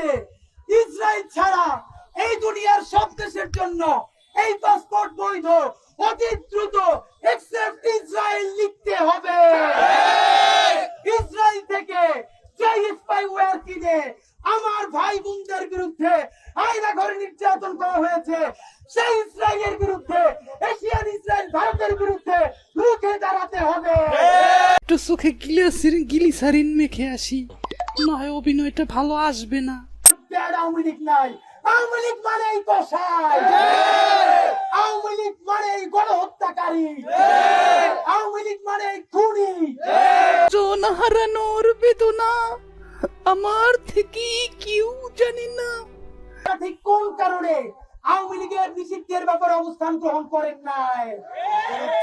মতে ইসরায়েল ছাড়া এই দুনিয়ার সব দেশের জন্য এই পাসপোর্ট বৈধ অতি দ্রুত এক্সেপ্ট ইসরায়েল লিখতে হবে। ইসরায়েল থেকে স্পাইওয়্যার কিনে আমার ভাই বোনদের বিরুদ্ধে আয়না ঘরে নির্যাতন করা হয়েছে, সেই ইসরায়েলের বিরুদ্ধে, এশিয়ান ইসরায়েল, ভারতের বিরুদ্ধে রুখে দাঁড়াতে হবে। একটু চোখে গিলাসির গিলিসারিন মেখে আসি। নয় অভিনয়টা ভালো আসবে না। আওয়ামী লীগ নাই। আওয়ামী লীগ মানেই কষাই আওয়ামী লীগ মানেই গণহত্যাকারী। আওয়ামী লীগ মানেই খুনি। জন হারানোর বেদনা আমার থেকে কেউ জানি না। ঠিক কোন কারণে আওয়ামী লীগের নিষিদ্ধের ব্যাপারে অবস্থান গ্রহণ করেন নাই?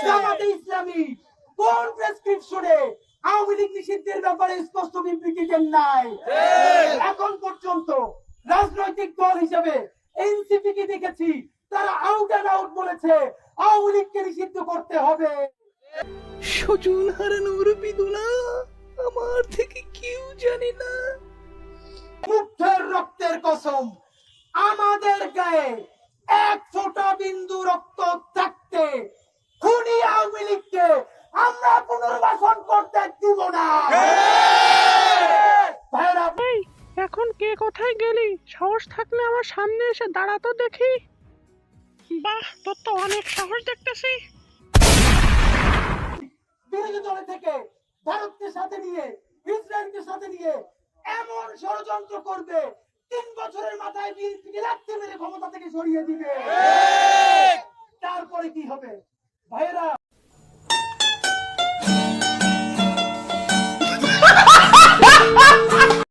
জামাতে ইসলামী কোন প্রেসক্রিপশনে আওয়ামী লীগ নিষিদ্ধের ব্যাপারে স্পষ্ট বিবৃতি দেন নাই? এখন পর্যন্ত রাজনৈতিক দল হিসেবে এনসিপি কে দেখেছি তারা আউট অ্যান্ড আউট বলেছে আওয়ামী লীগকে নিষিদ্ধ করতে হবে। সজন হারানোর বেদনা আমার থেকে কেউ জানে না। মুগ্ধের রক্তের কসম আমাদের গায়ে এক ফোঁটা বিন্দু রক্ত থাকতে খুনি আওয়ামী লীগকে আমরা পুনর্বাসন করতে দিব না ভাইরা এই এখন কে কোথায় গেলি? সাহস থাকলে আমার সামনে এসে দাঁড়াতো দেখি। বাহ তোর তো অনেক সাহস দেখতেছি। বিরোধী দলে থেকে ভারতকে সাথে নিয়ে ইসরায়েলকে সাথে নিয়ে এমন ষড়যন্ত্র করবে তিন বছরের মাথায় বিএনপিকে লাগতে মেরে ক্ষমতা থেকে সরিয়ে দিবে। তারপরে কি হবে? ভাইয়েরা